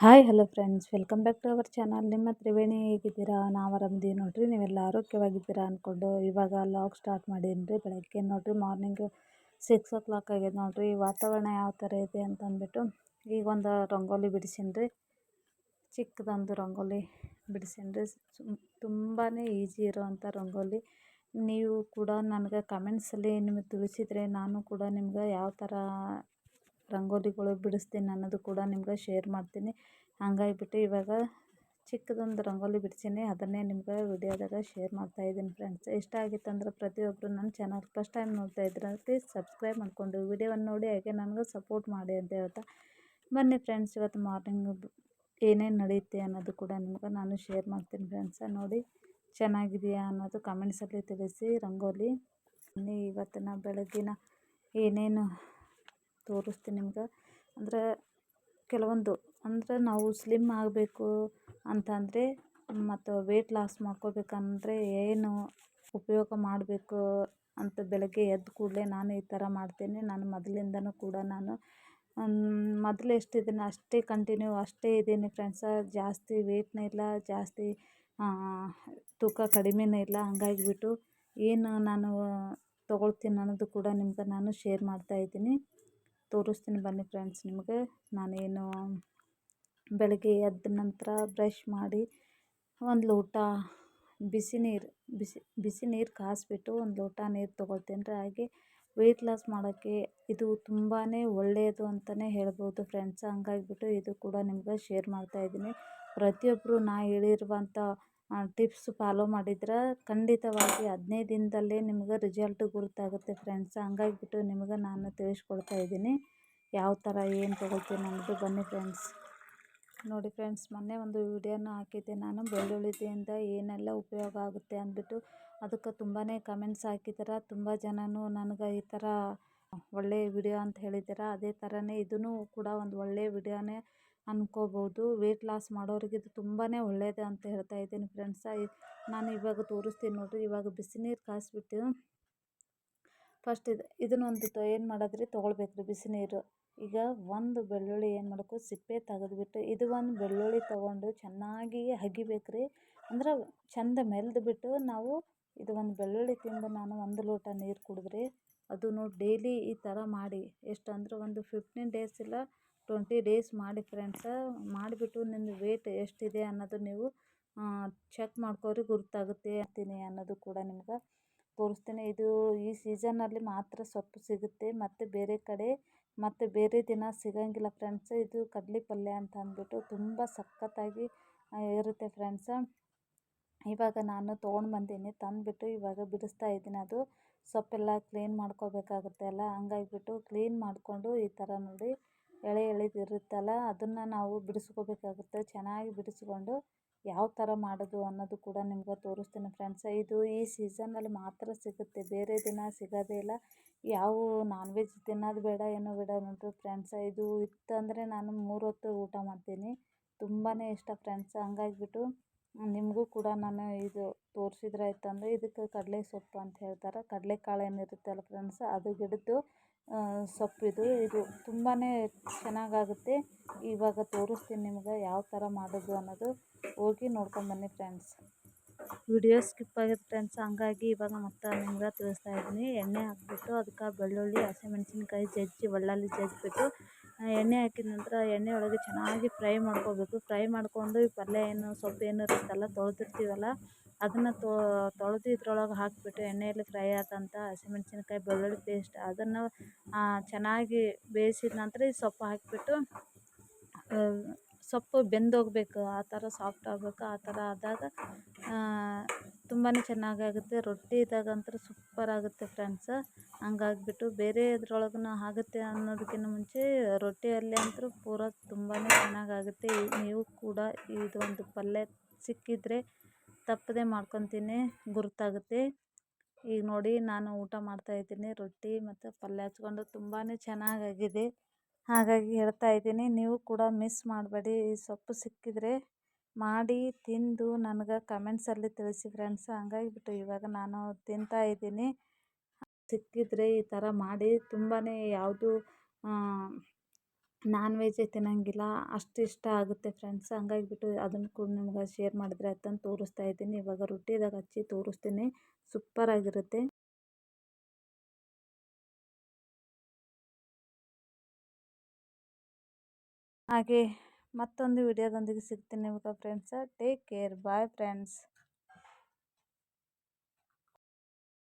Hi hello friends welcome back to our channel ನಿಮ್ಮ ತ್ರಿವೇಣಿ ಹೇಗಿದ್ದೀರಾ? ನಾವು ಆರಾಮದೀವಿ ನೋಡಿರಿ. ನೀವೆಲ್ಲ ಆರೋಗ್ಯವಾಗಿದ್ದೀರಾ ಅಂದ್ಕೊಂಡು ಇವಾಗ ಲಾಗ್ ಸ್ಟಾರ್ಟ್ ಮಾಡೀನಿ ರೀ ಬೆಳಗ್ಗೆ ನೋಡಿರಿ ಮಾರ್ನಿಂಗು ಸಿಕ್ಸ್ ಓ ಕ್ಲಾಕ್ ಆಗ್ಯದ ನೋಡಿರಿ ವಾತಾವರಣ ಯಾವ ಥರ ಇದೆ ಅಂತ ಅಂದ್ಬಿಟ್ಟು ಈಗ ಒಂದು ರಂಗೋಲಿ ಬಿಡಿಸೀನಿ ಚಿಕ್ಕದೊಂದು ರಂಗೋಲಿ ಬಿಡಿಸೀನಿ ತುಂಬಾ ಈಸಿ ಇರೋವಂಥ ರಂಗೋಲಿ. ನೀವು ಕೂಡ ನನಗೆ ಕಮೆಂಟ್ಸಲ್ಲಿ ನಿಮಗೆ ತಿಳಿಸಿದರೆ ನಾನು ಕೂಡ ನಿಮ್ಗೆ ಯಾವ ಥರ ರಂಗೋಲಿಗಳು ಬಿಡಿಸ್ತೀನಿ ಅನ್ನೋದು ಕೂಡ ನಿಮ್ಗೆ ಶೇರ್ ಮಾಡ್ತೀನಿ. ಹಂಗಾಗಿಬಿಟ್ಟು ಇವಾಗ ಚಿಕ್ಕದೊಂದು ರಂಗೋಲಿ ಬಿಡಿಸೀನಿ, ಅದನ್ನೇ ನಿಮ್ಗೆ ವಿಡಿಯೋದಾಗ ಶೇರ್ ಮಾಡ್ತಾಯಿದ್ದೀನಿ ಫ್ರೆಂಡ್ಸ್ ಇಷ್ಟ ಆಗಿತ್ತು ಅಂದ್ರೆ ಪ್ರತಿಯೊಬ್ಬರು ನನ್ನ ಚಾನಲ್ ಫಸ್ಟ್ ಟೈಮ್ ನೋಡ್ತಾ ಇದ್ರೆ ಪ್ಲೀಸ್ ಸಬ್ಸ್ಕ್ರೈಬ್ ಮಾಡಿಕೊಂಡು ವಿಡಿಯೋವನ್ನು ನೋಡಿ, ಹಾಗೆ ನನಗೆ ಸಪೋರ್ಟ್ ಮಾಡಿ ಅಂತ ಹೇಳ್ತಾ ಬನ್ನಿ ಫ್ರೆಂಡ್ಸ್ ಇವತ್ತು ಮಾರ್ನಿಂಗ್ ಏನೇನು ನಡೆಯುತ್ತೆ ಅನ್ನೋದು ಕೂಡ ನಿಮ್ಗೆ ನಾನು ಶೇರ್ ಮಾಡ್ತೀನಿ ಫ್ರೆಂಡ್ಸ ನೋಡಿ, ಚೆನ್ನಾಗಿದೆಯಾ ಅನ್ನೋದು ಕಮೆಂಟ್ಸಲ್ಲಿ ತಿಳಿಸಿ ರಂಗೋಲಿ. ಇವತ್ತಿನ ಬೆಳಗ್ಗಿನ ಏನೇನು ತೋರಿಸ್ತೀನಿ ನಿಮ್ಗೆ. ಅಂದರೆ ಕೆಲವೊಂದು, ಅಂದರೆ ನಾವು ಸ್ಲಿಮ್ ಆಗಬೇಕು ಅಂತಂದರೆ ಮತ್ತು ವೆಯ್ಟ್ ಲಾಸ್ ಮಾಡ್ಕೋಬೇಕಂದ್ರೆ ಏನು ಉಪಯೋಗ ಮಾಡಬೇಕು ಅಂತ ಬೆಳಗ್ಗೆ ಎದ್ದ ಕೂಡಲೇ ನಾನು ಈ ಥರ ಮಾಡ್ತೀನಿ. ನಾನು ಮೊದಲಿಂದನೂ ಕೂಡ ನಾನು ಮೊದಲು ಎಷ್ಟಿದ್ದೀನಿ ಅಷ್ಟೇ ಕಂಟಿನ್ಯೂ ಅಷ್ಟೇ ಇದ್ದೀನಿ ಫ್ರೆಂಡ್ಸ ಜಾಸ್ತಿ ವೆಯ್ಟ್ನೂ ಇಲ್ಲ, ಜಾಸ್ತಿ ತೂಕ ಕಡಿಮೆನೂ ಇಲ್ಲ. ಹಂಗಾಗಿಬಿಟ್ಟು ಏನು ನಾನು ತೊಗೊಳ್ತೀನಿ ಅನ್ನೋದು ಕೂಡ ನಿಮ್ಗೆ ನಾನು ಶೇರ್ ಮಾಡ್ತಾಯಿದ್ದೀನಿ ತೋರಿಸ್ತೀನಿ ಬನ್ನಿ ಫ್ರೆಂಡ್ಸ್ ನಿಮಗೆ. ನಾನೇನು ಬೆಳಗ್ಗೆ ಎದ್ದ ನಂತರ ಬ್ರಷ್ ಮಾಡಿ ಒಂದು ಲೋಟ ಬಿಸಿ ನೀರು, ಬಿಸಿ ಬಿಸಿ ನೀರು ಕಾಯಿಸ್ಬಿಟ್ಟು ಒಂದು ಲೋಟ ನೀರು ತೊಗೊಳ್ತೀನಿ ರೀ. ಹಾಗೆ ವೆಯ್ಟ್ ಲಾಸ್ ಮಾಡೋಕ್ಕೆ ಇದು ತುಂಬಾ ಒಳ್ಳೆಯದು ಅಂತಲೇ ಹೇಳ್ಬೋದು ಫ್ರೆಂಡ್ಸ್. ಹಂಗಾಗ್ಬಿಟ್ಟು ಇದು ಕೂಡ ನಿಮ್ಗೆ ಶೇರ್ ಮಾಡ್ತಾಯಿದ್ದೀನಿ ಪ್ರತಿಯೊಬ್ಬರು ನಾ ಹೇಳಿರುವಂಥ ಟಿಪ್ಸ್ ಫಾಲೋ ಮಾಡಿದ್ರೆ ಖಂಡಿತವಾಗಿ ಹದಿನೈದು ದಿನದಲ್ಲೇ ನಿಮ್ಗೆ ರಿಸಲ್ಟ್ ಗುರುತಾಗುತ್ತೆ ಫ್ರೆಂಡ್ಸ್. ಹಂಗಾಗಿಬಿಟ್ಟು ನಿಮ್ಗೆ ನಾನು ತಿಳಿಸ್ಕೊಡ್ತಾ ಇದ್ದೀನಿ. ಯಾವ ಥರ, ಏನು ತೊಗೊಳ್ತೀನಿ ಅನ್ನೋದು ಬನ್ನಿ ಫ್ರೆಂಡ್ಸ್. ನೋಡಿ ಫ್ರೆಂಡ್ಸ್, ಮೊನ್ನೆ ಒಂದು ವಿಡಿಯೋನ ಹಾಕಿದ್ದೆ ನಾನು. ಬೆಳ್ಳುಳ್ಳಿಯಿಂದ ಏನೆಲ್ಲ ಉಪಯೋಗ ಆಗುತ್ತೆ ಅಂದ್ಬಿಟ್ಟು ಅದಕ್ಕೆ ತುಂಬಾ ಕಮೆಂಟ್ಸ್ ಹಾಕಿದ್ದೀರ. ತುಂಬ ಜನನೂ ನನಗೆ ಈ ಥರ ಒಳ್ಳೆಯ ವಿಡಿಯೋ ಅಂತ ಹೇಳಿದ್ದೀರ. ಅದೇ ಥರನೇ ಇದೂ ಕೂಡ ಒಂದು ಒಳ್ಳೆಯ ವಿಡಿಯೋನೇ ಅಂದ್ಕೋಬೋದು ವೆಯ್ಟ್ ಲಾಸ್ ಮಾಡೋರಿಗೆ ಇದು ತುಂಬಾ ಒಳ್ಳೆಯದು ಅಂತ ಹೇಳ್ತಾ ಇದ್ದೀನಿ ಫ್ರೆಂಡ್ಸ ನಾನು ಇವಾಗ ತೋರಿಸ್ತೀನಿ ನೋಡಿರಿ, ಇವಾಗ ಬಿಸಿ ನೀರು ಕಾಯಿಸ್ಬಿಟ್ಟು ಫಸ್ಟ್ ಇದು ಇದನ್ನೊಂದು ಏನು ಮಾಡೋದ್ರಿ? ತೊಗೊಳ್ಬೇಕು ರೀ ಬಿಸಿ ನೀರು. ಈಗ ಒಂದು ಬೆಳ್ಳುಳ್ಳಿ ಏನು ಮಾಡಬೇಕು ಸಿಪ್ಪೆ ತೆಗೆದ್ಬಿಟ್ಟು ಇದು ಒಂದು ಬೆಳ್ಳುಳ್ಳಿ ತೊಗೊಂಡು ಚೆನ್ನಾಗಿ ಹಗಿಬೇಕು ಅಂದ್ರೆ ಚೆಂದ ಮೆಲ್ದುಬಿಟ್ಟು ನಾವು ಇದು ಒಂದು ಬೆಳ್ಳುಳ್ಳಿ ತಿಂದು ನಾನು ಒಂದು ಲೋಟ ನೀರು ಕುಡಿದ್ರಿ. ಅದು ನೋಡಿ ಡೈಲಿ ಈ ಥರ ಮಾಡಿ. ಎಷ್ಟು ಅಂದ್ರೆ ಒಂದು ಫಿಫ್ಟೀನ್ ಡೇಸ್ ಇಲ್ಲ ಟ್ವೆಂಟಿ ಡೇಸ್ ಮಾಡಿ ಫ್ರೆಂಡ್ಸ ಮಾಡಿಬಿಟ್ಟು ನಿಮ್ಮದು ವೇಟ್ ಎಷ್ಟಿದೆ ಅನ್ನೋದು ನೀವು ಚೆಕ್ ಮಾಡ್ಕೋರಿ ಗುರುತಾಗುತ್ತೆ ಅಂತೀನಿ ಅನ್ನೋದು ಕೂಡ ನಿಮ್ಗೆ ತೋರಿಸ್ತೀನಿ. ಇದು ಈ ಸೀಸನಲ್ಲಿ ಮಾತ್ರ ಸೊಪ್ಪು ಸಿಗುತ್ತೆ, ಮತ್ತು ಬೇರೆ ಕಡೆ, ಮತ್ತು ಬೇರೆ ದಿನ ಸಿಗೋಂಗಿಲ್ಲ ಫ್ರೆಂಡ್ಸ್ ಇದು ಕಡಲೆ ಪಲ್ಯ ಅಂತ ಅಂದ್ಬಿಟ್ಟು ತುಂಬ ಸಖತ್ತಾಗಿ ಇರುತ್ತೆ ಫ್ರೆಂಡ್ಸ ಇವಾಗ ನಾನು ತೊಗೊಂಡು ಬಂದೀನಿ, ತಂದುಬಿಟ್ಟು ಇವಾಗ ಬಿಡಿಸ್ತಾ ಇದ್ದೀನಿ ಅದು. ಸೊಪ್ಪೆಲ್ಲ ಕ್ಲೀನ್ ಮಾಡ್ಕೋಬೇಕಾಗುತ್ತೆ ಅಲ್ಲ, ಹಂಗಾಗಿಬಿಟ್ಟು ಕ್ಲೀನ್ ಮಾಡಿಕೊಂಡು ಈ ಥರ ನೋಡಿ ಎಳೆ ಎಳೆದು ಇರುತ್ತಲ್ಲ ಅದನ್ನು ನಾವು ಬಿಡಿಸ್ಕೋಬೇಕಾಗುತ್ತೆ. ಚೆನ್ನಾಗಿ ಬಿಡಿಸ್ಕೊಂಡು ಯಾವ ಥರ ಮಾಡೋದು ಅನ್ನೋದು ಕೂಡ ನಿಮ್ಗೆ ತೋರಿಸ್ತೀನಿ ಫ್ರೆಂಡ್ಸ್ ಇದು ಈ ಸೀಸನಲ್ಲಿ ಮಾತ್ರ ಸಿಗುತ್ತೆ, ಬೇರೆ ದಿನ ಸಿಗೋದೇ ಇಲ್ಲ. ಯಾವ ನಾನ್ ವೆಜ್ ತಿನ್ನೋದು ಬೇಡ, ಏನೂ ಬೇಡ ಅನ್ನೋದು ಫ್ರೆಂಡ್ಸ್ ಇದು ಇತ್ತಂದರೆ ನಾನು ಮೂರು ಹೊತ್ತು ಊಟ ಮಾಡ್ತೀನಿ. ತುಂಬಾ ಇಷ್ಟ ಫ್ರೆಂಡ್ಸ್ ಹಂಗಾಗಿಬಿಟ್ಟು ನಿಮಗೂ ಕೂಡ ನಾನು ಇದು ತೋರಿಸಿದ್ರೆ ಆಯ್ತಂದರೆ ಇದಕ್ಕೆ ಕಡಲೆ ಸೊಪ್ಪು ಅಂತ ಹೇಳ್ತಾರೆ. ಕಡಲೆಕಾಳು ಏನಿರುತ್ತಲ್ಲ ಫ್ರೆಂಡ್ಸ್ ಅದು ಗಿಡದ್ದು ಸೊಪ್ಪಿದು ಇದು. ತುಂಬಾ ಚೆನ್ನಾಗಾಗುತ್ತೆ. ಇವಾಗ ತೋರಿಸ್ತೀನಿ ನಿಮ್ಗೆ ಯಾವ ಥರ ಮಾಡೋದು ಅನ್ನೋದು. ಹೋಗಿ ನೋಡ್ಕೊಂಬನ್ನಿ ಫ್ರೆಂಡ್ಸ್ ವಿಡಿಯೋ ಸ್ಕಿಪ್ ಆಗಿದೆ ಫ್ರೆಂಡ್ಸ್ ಹಂಗಾಗಿ ಇವಾಗ ಮತ್ತೆ ನಿಮ್ಗೆ ತಿಳಿಸ್ತಾ ಇದ್ದೀನಿ. ಎಣ್ಣೆ ಹಾಕ್ಬಿಟ್ಟು ಅದಕ್ಕೆ ಬೆಳ್ಳುಳ್ಳಿ, ಹಸಿಮೆಣಸಿನ್ಕಾಯಿ, ಜಜ್ಜಿ ಒಳ್ಳಲ್ಲಿ ಜಜ್ಜಿಬಿಟ್ಟು ಎಣ್ಣೆ ಹಾಕಿದ ನಂತರ ಎಣ್ಣೆ ಒಳಗೆ ಚೆನ್ನಾಗಿ ಫ್ರೈ ಮಾಡ್ಕೋಬೇಕು. ಫ್ರೈ ಮಾಡಿಕೊಂಡು ಈ ಪಲ್ಯ ಏನು, ಸೊಪ್ಪು ಏನು ಇರುತ್ತಲ್ಲ, ತೊಳೆದಿರ್ತೀವಲ್ಲ ಅದನ್ನು ತೊಳೆದು ಇದ್ರೊಳಗೆ ಹಾಕಿಬಿಟ್ಟು ಎಣ್ಣೆಯಲ್ಲಿ ಫ್ರೈ ಆದಂಥ ಹಸಿಮೆಣ್ಸಿನ್ಕಾಯಿ, ಬೆಳ್ಳುಳ್ಳಿ ಪೇಸ್ಟ್ ಅದನ್ನು ಚೆನ್ನಾಗಿ ಬೇಯಿಸಿದ ನಂತರ ಈ ಸೊಪ್ಪು ಹಾಕಿಬಿಟ್ಟು ಸೊಪ್ಪು ಬೆಂದೋಗಬೇಕು, ಆ ಥರ ಸಾಫ್ಟ್ ಆಗಬೇಕು, ಆ ಥರ ಆದಾಗ ತುಂಬಾ ಚೆನ್ನಾಗಾಗುತ್ತೆ. ರೊಟ್ಟಿದಾಗಂತೂ ಸೂಪರ್ ಆಗುತ್ತೆ ಫ್ರೆಂಡ್ಸ್ ಹಂಗಾಗ್ಬಿಟ್ಟು ಬೇರೆ ಇದ್ರೊಳಗೂ ಆಗುತ್ತೆ ಅನ್ನೋದಕ್ಕಿಂತ ಮುಂಚೆ ರೊಟ್ಟಿಯಲ್ಲಿ ಅಂತೂ ಪೂರ ತುಂಬಾ ಚೆನ್ನಾಗಾಗುತ್ತೆ. ನೀವು ಕೂಡ ಇದೊಂದು ಪಲ್ಯ ಸಿಕ್ಕಿದರೆ ತಪ್ಪದೆ ಮಾಡ್ಕೊತೀನಿ, ಗುರುತಾಗುತ್ತೆ. ಈಗ ನೋಡಿ ನಾನು ಊಟ ಮಾಡ್ತಾಯಿದ್ದೀನಿ ರೊಟ್ಟಿ ಮತ್ತು ಪಲ್ಯ ಹಚ್ಕೊಂಡು ತುಂಬಾ ಚೆನ್ನಾಗಾಗಿದೆ. ಹಾಗಾಗಿ ಹೇಳ್ತಾ ಇದ್ದೀನಿ, ನೀವು ಕೂಡ ಮಿಸ್ ಮಾಡಬೇಡಿ. ಈ ಸೊಪ್ಪು ಸಿಕ್ಕಿದರೆ ಮಾಡಿ ತಿಂದು ನನಗೆ ಕಮೆಂಟ್ಸಲ್ಲಿ ತಿಳಿಸಿ ಫ್ರೆಂಡ್ಸ್ ಹಂಗಾಗಿಬಿಟ್ಟು ಇವಾಗ ನಾನು ತಿಂತಾ ಇದ್ದೀನಿ. ಸಿಕ್ಕಿದರೆ ಈ ಥರ ಮಾಡಿ ತುಂಬಾ ಯಾವುದು ನಾನ್ ವೆಜ್ಜೇ ತಿನ್ನೋಂಗಿಲ್ಲ, ಅಷ್ಟು ಇಷ್ಟ ಆಗುತ್ತೆ ಫ್ರೆಂಡ್ಸ್ ಹಂಗಾಗಿಬಿಟ್ಟು ಅದನ್ನು ಕೂಡ ನಿಮ್ಗೆ ಶೇರ್ ಮಾಡಿದ್ರೆ ಆಯ್ತಂತ ತೋರಿಸ್ತಾ ಇದ್ದೀನಿ. ಇವಾಗ ರೊಟ್ಟಿದಾಗ ಹಚ್ಚಿ ತೋರಿಸ್ತೀನಿ. ಸೂಪರಾಗಿರುತ್ತೆ ಹಾಗೆ ಮತ್ತೊಂದು ವಿಡಿಯೋದೊಂದಿಗೆ ಸಿಗ್ತೀನಿ ಇವಾಗ friends take care bye friends